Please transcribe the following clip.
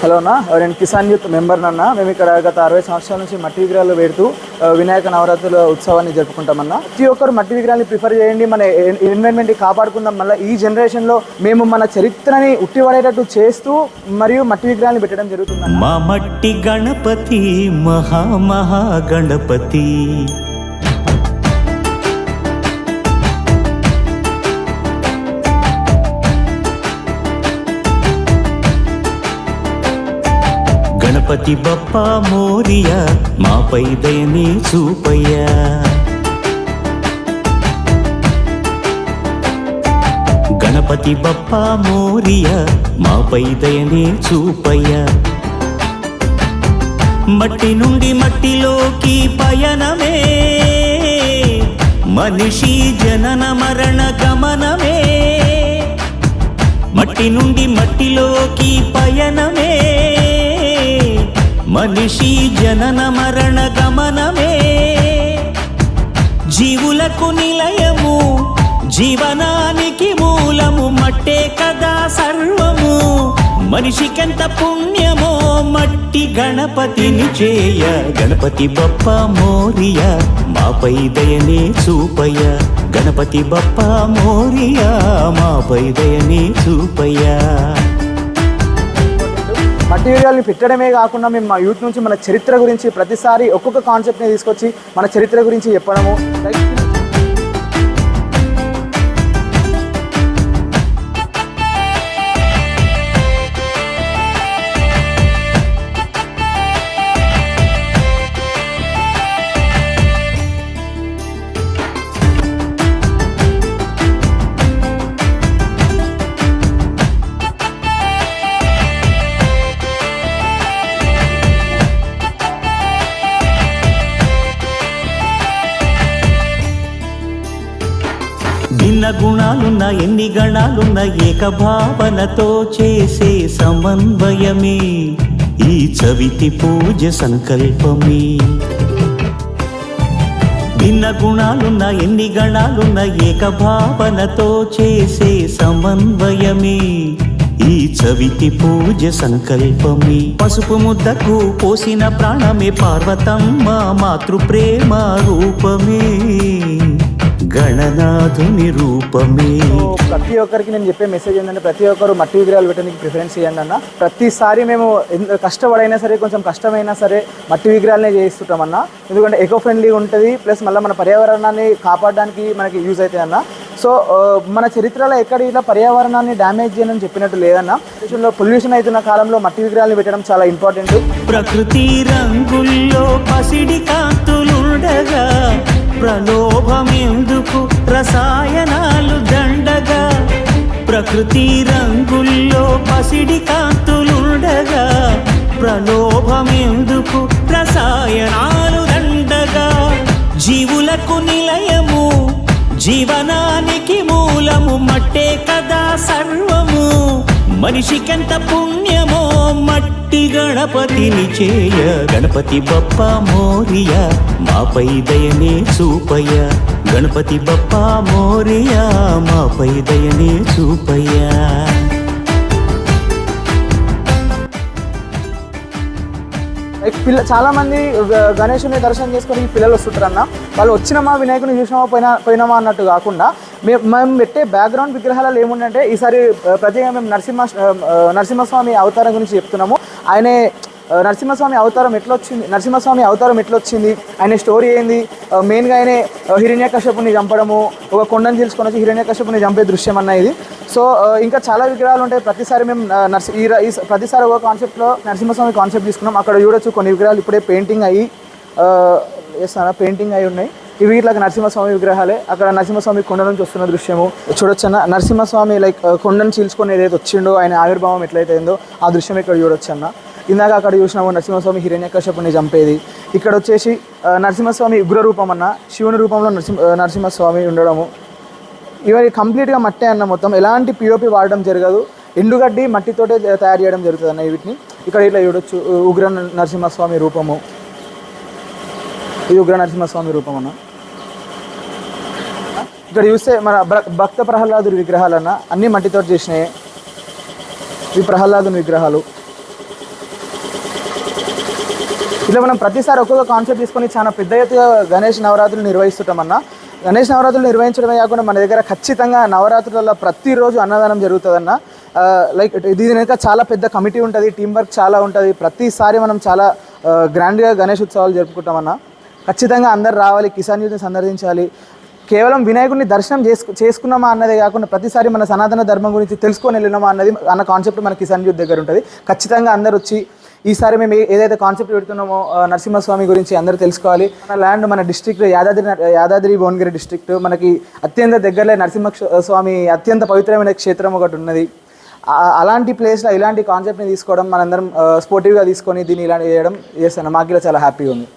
Hello అన్న. నేను Kisan youth member అన్న. మేము ఇక్కడ గత అరవై సంవత్సరాల నుంచి మట్టి విగ్రహాలు పెడుతూ వినాయక నవరాత్రుల ఉత్సవాన్ని జరుపుకుంటామన్న. ప్రతి ఒక్కరు మట్టి విగ్రహాన్ని ప్రిఫర్ చేయండి. మన ఎన్విరాన్మెంట్ కాపాడుకుందాం. మళ్ళీ ఈ జనరేషన్లో మేము మన చరిత్రని ఉట్టిపడేటట్టు చేస్తూ మరియు మట్టి విగ్రహాన్ని పెట్టడం జరుగుతుంది మా మట్టి గణపతి మహా మహా గణపతి. గణపతి బప్ప మోరియా మాపై దయనే చూపయ్యా. గణపతి బప్ప మోరియా మాపై దయనే చూపయ్యా. మట్టి నుండి మట్టిలోకి పయనమే మనిషి జనన మరణ గమనమే. మట్టి నుండి మట్టిలోకి పయనమే మనిషి జనన మరణ గమనమే. జీవులకు నిలయము జీవనానికి మూలము మట్టే కదా సర్వము. మనిషికెంత పుణ్యమో మట్టి గణపతిని చేయ. గణపతి బప్ప మోరియ మాపై దయనే చూపయ్య గణపతి బప్ప మోరియ మాపై దయనే చూప పెట్టడమే కాకుండా మేము మా యూత్ నుంచి మన చరిత్ర గురించి ప్రతిసారి ఒక్కొక్క కాన్సెప్ట్ని తీసుకొచ్చి మన చరిత్ర గురించి చెప్పడము. గుణాలున్న ఎన్ని గణాలున్న ఏకభావనతో చేసే సమన్వయమే. ఈ చవితి పూజ సంకల్పమే. భిన్న గుణాలున్న ఎన్ని గణాలున్న ఏకభావనతో చేసే సమన్వయమే. ఈ చవితి పూజ సంకల్పమే. పసుపు ముద్దకు పోసిన ప్రాణమే పార్వతమ్మ మాతృప్రేమ రూపమే. గణనాథుని రూపమే. ప్రతి ఒక్కరికి నేను చెప్పే మెసేజ్ ఏంటంటే ప్రతి ఒక్కరు మట్టి విగ్రహాలు పెట్టడానికి ప్రిఫరెన్స్ చేయండి అన్న. ప్రతిసారి మేము ఎంత కష్టపడైనా సరే కొంచెం కష్టమైనా సరే మట్టి విగ్రహాలనే చేయిస్తుంటాం అన్న. ఎందుకంటే ఎకో ఫ్రెండ్లీ ఉంటుంది ప్లస్ మళ్ళీ మన పర్యావరణాన్ని కాపాడడానికి మనకి యూజ్ అవుతుంది అన్న. సో మన చరిత్రలో ఎక్కడ ఇట్లా పర్యావరణాన్ని డ్యామేజ్ చేయనని చెప్పినట్టు లేదన్న. దేశంలో పొల్యూషన్ అవుతున్న కాలంలో మట్టి విగ్రహాలను పెట్టడం చాలా ఇంపార్టెంట్ ప్రకృతి రంగుల్లో పసిడి కాంతులుండగా ప్రలోభమెందుకు రసాయనాలు దండగా? ప్రకృతి రంగుల్లో పసిడి కాంతులుండగా? ప్రలోభమెందుకు రసాయనాలు దండగా? జీవులకు నిలయము జీవనానికి మూలము మట్టే కదా సర్వము. మనిషికెంత పుణ్యమో మట్టి గణపతిని చేయ. గణపతి బప్ప మోరియ మాపై దయనే చూపయ్య గణపతి బప్ప మోరియా మాపై దయనే చూపయ్యా పిల్ల చాలా మంది గ- గణేశుని దర్శనం చేసుకొని పిల్లలు వస్తుంటారు అన్న. వాళ్ళు వచ్చినమా వినాయకుని చూసినామా పోయినా పోయినామా అన్నట్టు కాకుండా మేము మేము పెట్టే బ్యాక్గ్రౌండ్ విగ్రహాలలో ఏముందంటే ఈసారి ప్రత్యేకంగా మేము నరసింహ నరసింహస్వామి అవతారం గురించి చెప్తున్నాము. ఆయనే నరసింహస్వామి అవతారం ఎట్లొచ్చింది? నరసింహస్వామి అవతారం ఎట్లా వచ్చింది ఆయన స్టోరీ ఏంది? మెయిన్గా ఆయనే ఆ, హిరణ్యకశ్యపుని చంపడము ఒక కొండను తీసుకొని వచ్చి హిరణ్యకశ్యపుని చంపే దృశ్యం అన్న ఇది. సో ఇంకా చాలా విగ్రహాలు ఉంటాయి. ప్రతిసారి మేము నర్స నర్సి ఈ ప్రతిసారి ఒక కాన్సెప్ట్లో నరసింహస్వామి కాన్సెప్ట్ తీసుకున్నాం. అక్కడ చూడొచ్చు కొన్ని విగ్రహాలు. ఇప్పుడే పెయింటింగ్ అయ్యి వేస్తాను పెయింటింగ్ అయి ఉన్నాయి. ఇవి ఇట్లా నరసింహస్వామి విగ్రహాలే. అక్కడ నరసింహస్వామి కొండ నుంచి వస్తున్న దృశ్యము. చూడొచ్చన్న? నరసింహస్వామి లైక్ కొండను చీల్చుకొని ఏదైతే వచ్చిండో ఆయన ఆవిర్భావం ఎట్లయితే అయిందో ఆ దృశ్యం ఇక్కడ చూడొచ్చన్న. ఇందాక అక్కడ చూసినాము నరసింహస్వామి హిరణ్యకశ్యపుని చంపేది. ఇక్కడ వచ్చేసి నరసింహస్వామి ఉగ్ర రూపం అన్న శివుని రూపంలో నరసింహ నరసింహస్వామి ఉండడము. ఇవన్నీ కంప్లీట్గా మట్టే అన్న మొత్తం. ఎలాంటి పిఓపి వాడడం జరగదు. ఎండుగడ్డి మట్టితోటే తయారు చేయడం జరుగుతుంది అన్న వీటిని. ఇక్కడ ఇట్లా చూడొచ్చు ఉగ్ర నరసింహస్వామి రూపము. ఇది ఉగ్ర నరసింహస్వామి రూపం అన్న ఇక్కడ చూస్తే మన భ- భక్త ప్రహ్లాదుడి విగ్రహాలన్న అన్నీ మట్టితో చేసినాయి. ఇవి ప్రహ్లాదుని విగ్రహాలు. ఇలా మనం ప్రతిసారి ఒక్కొక్క కాన్సెప్ట్ తీసుకొని చాలా పెద్ద ఎత్తుగా గణేష్ నవరాత్రులు నిర్వహిస్తుంటామన్నా. గణేష్ నవరాత్రులు నిర్వహించడమే కాకుండా మన దగ్గర ఖచ్చితంగా నవరాత్రులలో ప్రతిరోజు అన్నదానం జరుగుతుందన్న. లైక్ దీని వెనుక చాలా పెద్ద కమిటీ ఉంటుంది టీం వర్క్ చాలా ఉంటుంది. ప్రతిసారి మనం చాలా గ్రాండ్గా గణేష్ ఉత్సవాలు జరుపుకుంటామన్నా. ఖచ్చితంగా అందరు రావాలి కిసాన్ యూత్ని సందర్శించాలి. కేవలం వినాయకుడిని దర్శనం చేసుకు చేసుకున్నామా అన్నదే కాకుండా ప్రతిసారి మన సనాతన ధర్మం గురించి తెలుసుకొని వెళ్ళినామా అన్నది అన్న కాన్సెప్ట్ మన కిసాన్ యూత్ దగ్గర ఉంటుంది. ఖచ్చితంగా అందరు వచ్చి ఈసారి మేము ఏదైతే కాన్సెప్ట్ పెడుతున్నామో నరసింహస్వామి గురించి అందరూ తెలుసుకోవాలి. మన ల్యాండ్ మన డిస్ట్రిక్ట్ యాదాద్రి యాదాద్రి భువనగిరి డిస్ట్రిక్ట్ మనకి అత్యంత దగ్గరలో నరసింహ స్వామి అత్యంత పవిత్రమైన క్షేత్రం ఒకటి ఉన్నది. అలాంటి ప్లేస్లో ఇలాంటి కాన్సెప్ట్ని తీసుకోవడం మనందరం స్పోర్టివ్గా తీసుకొని దీన్ని ఇలా చేయడం చేస్తాను. మాకు ఇలా చాలా హ్యాపీగా ఉంది.